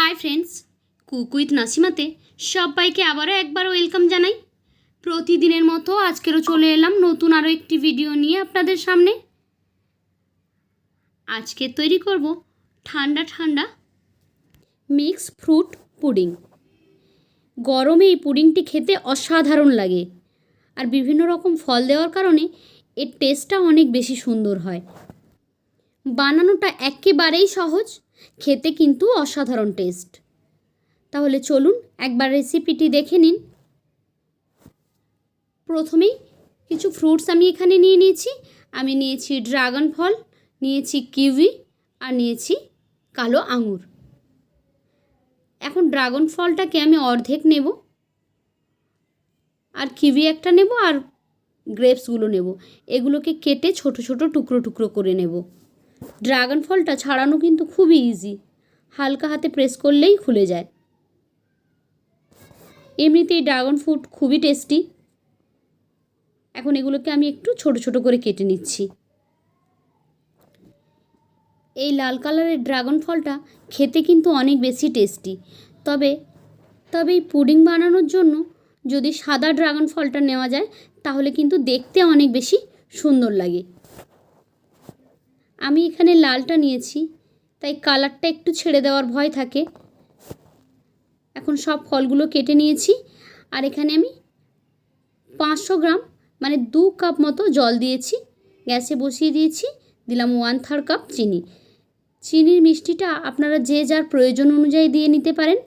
High friends cook with নাসিমাতে সবাইকে আবারও একবার ওয়েলকাম জানাই। প্রতিদিনের মতো আজকেরও চলে এলাম নতুন আরও একটি ভিডিও নিয়ে আপনাদের সামনে। আজকে তৈরি করব ঠান্ডা ঠান্ডা মিক্স ফ্রুট পুডিং। গরমে এই পুডিংটি খেতে অসাধারণ লাগে। আর বিভিন্ন রকম ফল দেওয়ার কারণে এর টেস্টটা অনেক বেশি সুন্দর হয়। বানানোটা একেবারেই সহজ। খেতে কিন্তু অসাধারণ টেস্ট। তাহলে চলুন একবার রেসিপিটি দেখে নিন। প্রথমেই কিছু ফ্রুটস আমি এখানে নিয়ে নিয়েছি। আমি নিয়েছি ড্রাগন ফল, নিয়েছি কিউই আর নিয়েছি কালো আঙুর। এখন ড্রাগন ফলটাকে আমি অর্ধেক নেব। আর কিউই একটা নেব আর গ্রেপসগুলো নেব। এগুলোকে কেটে ছোট ছোট টুকরো টুকরো করে নেব। ড্রাগন ফলটা ছাড়ানো কিন্তু খুবই ইজি হালকা হাতে প্রেস করলেই খুলে যায়। এমনিতেই ড্রাগন ফ্রুট খুবই টেস্টি এখন এগুলোকে আমি একটু ছোট ছোট করে কেটে নিচ্ছি। এই লাল কালারের ড্রাগন ফলটা খেতে কিন্তু অনেক বেশি টেস্টি তবে তবে এই পুডিং বানানোর জন্য যদি সাদা ড্রাগন ফলটা নেওয়া যায়, তাহলে কিন্তু দেখতে অনেক বেশি সুন্দর লাগে। আমি এখানে লালটা নিয়েছি, তাই কালারটা একটু ছেড়ে দেওয়ার ভয় থাকে। এখন সব ফলগুলো কেটে নিয়েছি, আর এখানে আমি পাঁচশো গ্রাম মানে দু কাপ মতো জল দিয়েছি, গ্যাসে বসিয়ে দিয়েছি, দিলাম ওয়ান থার্ড কাপ চিনি। চিনির মিষ্টিটা আপনারা যে যার প্রয়োজন অনুযায়ী দিয়ে নিতে পারেন,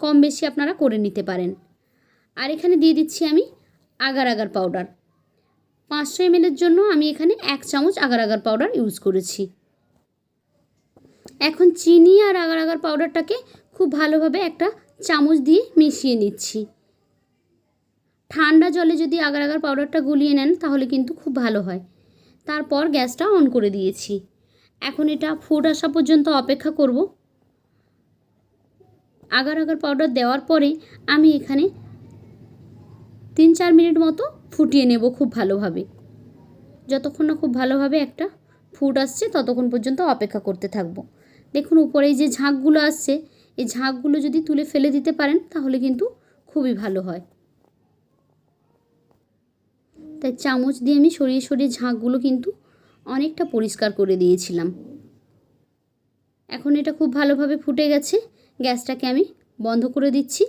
কম বেশি আপনারা করে নিতে পারেন। আর এখানে দিয়ে দিচ্ছি আমি আগার আগার পাউডার পাঁচশো এমএলের জন্য আমি এখানে এক চামচ আগার আগার পাউডার ইউজ করেছি। এখন চিনি আর আগার আগার পাউডারটাকে খুব ভালোভাবে একটা চামচ দিয়ে মিশিয়ে নিচ্ছি। ঠান্ডা জলে যদি আগার আগার পাউডারটা গুলিয়ে নেন তাহলে কিন্তু খুব ভালো হয়। তারপর গ্যাসটা অন করে দিয়েছি। এখন এটা ফুট আসা পর্যন্ত অপেক্ষা করব। আগার আগার পাউডার দেওয়ার পরে আমি এখানে তিন চার মিনিট মতো ফুটিয়ে নেব খুব ভালোভাবে। যতক্ষণ না খুব ভালোভাবে একটা ফুট আসছে, ততক্ষণ পর্যন্ত অপেক্ষা করতে থাকব। দেখুন, উপরে যে ঝাঁকগুলো আসছে, এই ঝাঁকগুলো যদি তুলে ফেলে দিতে পারেন, তাহলে কিন্তু খুবই ভালো হয়। তাই চামচ দিয়ে আমি সরিয়ে সরিয়ে ঝাঁকগুলো কিন্তু অনেকটা পরিষ্কার করে দিয়েছিলাম। এখন এটা খুব ভালোভাবে ফুটে গেছে, গ্যাসটাকে আমি বন্ধ করে দিচ্ছি।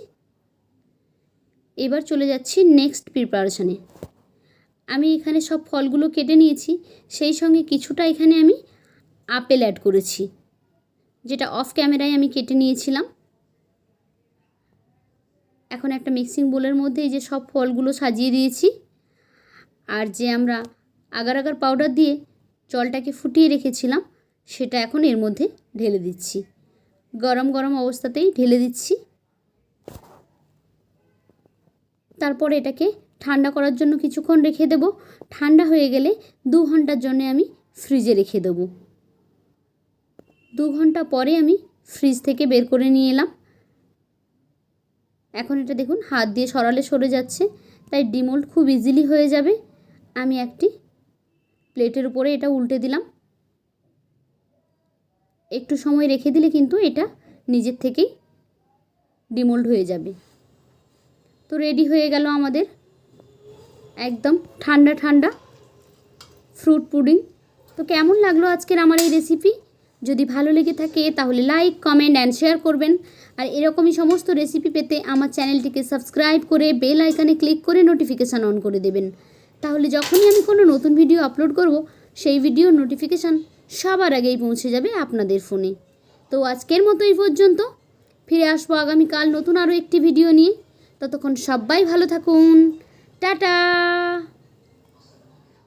এবার চলে যাচ্ছি নেক্সট প্রিপারেশনে আমি এখানে সব ফলগুলো কেটে নিয়েছি, সেই সঙ্গে কিছুটা এখানে আমি আপেল অ্যাড করেছি, যেটা অফ ক্যামেরায় আমি কেটে নিয়েছিলাম। এখন একটা মিক্সিং বোলের মধ্যে এই যে সব ফলগুলো সাজিয়ে দিয়েছি, আর যে আমরা আগার আগার পাউডার দিয়ে জলটাকে ফুটিয়ে রেখেছিলাম, সেটা এখন এর মধ্যে ঢেলে দিচ্ছি। গরম গরম অবস্থাতেই ঢেলে দিচ্ছি। তারপর এটাকে ঠান্ডা করার জন্য কিছুক্ষণ রেখে দেব। ঠান্ডা হয়ে গেলে দু ঘণ্টার জন্য আমি ফ্রিজে রেখে দেবো। দু ঘণ্টা পরে আমি ফ্রিজ থেকে বের করে নিয়ে এলাম। এখন এটা দেখুন, হাত দিয়ে সরালে সরে যাচ্ছে। তাই ডিমোল্ড খুব ইজিলি হয়ে যাবে। আমি একটি প্লেটের উপরে এটা উল্টে দিলাম। একটু সময় রেখে দিলে কিন্তু এটা নিজের থেকেই ডিমোল্ড হয়ে যাবে। তো রেডি হয়ে গেল আমাদের। একদম ঠান্ডা ঠান্ডা ফ্রুট পুডিং তো কেমন লাগল আজকের আমার এই রেসিপি যদি ভালো লেগে থাকে তাহলে লাইক কমেন্ট অ্যান্ড শেয়ার করবেন। আর এরকমই সমস্ত রেসিপি পেতে আমার চ্যানেলটিকে সাবস্ক্রাইব করে বেল আইকানে ক্লিক করে নোটিফিকেশান অন করে দেবেন। তাহলে যখনই আমি কোনো নতুন ভিডিও আপলোড করব, সেই ভিডিওর নোটিফিকেশান সবার আগেই পৌঁছে যাবে আপনাদের ফোনে তো আজকের মতো এই পর্যন্ত। ফিরে আসব আগামীকাল নতুন আরও একটি ভিডিও নিয়ে। ততক্ষণ সবাই ভালো থাকুন। টাটা!